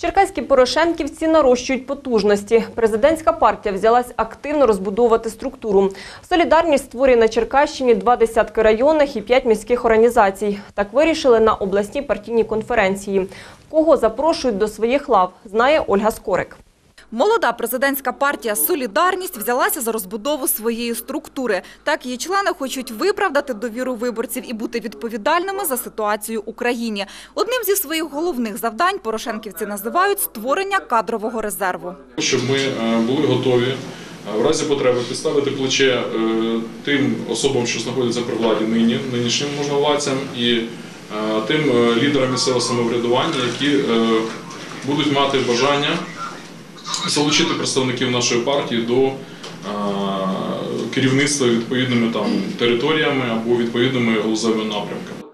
Черкаські порошенківці нарощують потужності. Президентська партія взялась активно розбудовувати структуру. Солідарність створює на Черкащині два десятки районних і п'ять міських організацій. Так вирішили на обласній партійній конференції. Кого запрошують до своїх лав, знає Ольга Скорик. Молода президентська партія «Солідарність» взялася за розбудову своєї структури. Так її члени хочуть виправдати довіру виборців і бути відповідальними за ситуацію Україні. Одним зі своїх головних завдань порошенківці називають створення кадрового резерву. щоб ми е, були готові е, в разі потреби підставити плече е, тим особам, що знаходяться при владі нині, нинішнім можновладцям, і тим лідерам місцевого самоврядування, які будуть мати бажання залучити представників нашої партії до е, керівництва відповідними там територіями або відповідними галузевими напрямками.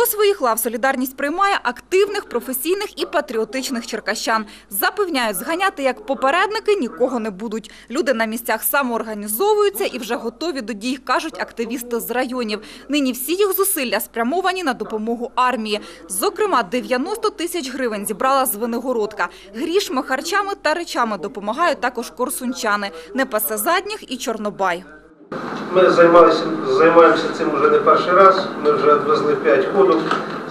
До своїх лав «Солідарність» приймає активних, професійних і патріотичних черкащан. Запевняють, зганяти як попередники нікого не будуть. Люди на місцях самоорганізовуються і вже готові до дій, кажуть активісти з районів. Нині всі їх зусилля спрямовані на допомогу армії. Зокрема, 90 тисяч гривень зібрала Звенигородка. Грішми, харчами та речами допомагають також корсунчани. Не пасе задніх і Чорнобай. Ми займалися, займаємося цим вже не перший раз. Ми вже відвезли 5 ходок,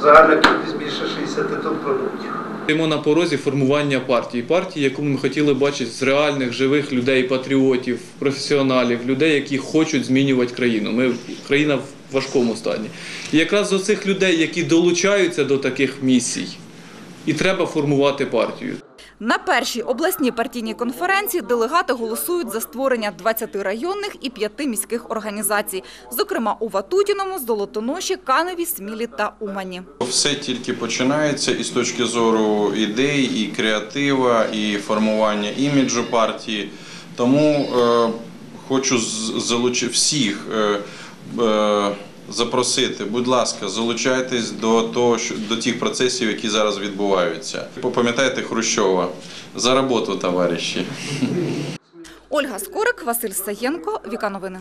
загальна кількість більше 60 тонн продуктів. Стоїмо на порозі формування партії. Партії, яку ми хотіли бачити з реальних живих людей, патріотів, професіоналів, людей, які хочуть змінювати країну. Ми країна в важкому стані. І якраз з оцих людей, які долучаються до таких місій, і треба формувати партію. На першій обласній партійній конференції делегати голосують за створення 20 районних і 5 міських організацій, зокрема у Ватутіному, Золотоноші, Каневі, Смілі та Умані. Все тільки починається і з точки зору ідей, і креатива, і формування іміджу партії. Тому е, хочу залучити всіх. Е, е, Запросити, будь ласка, залучайтесь до того, що до тих процесів, які зараз відбуваються. Попам'ятайте Хрущова за роботу, товариші. Ольга Скорик, Василь Саєнко, Віка Новини.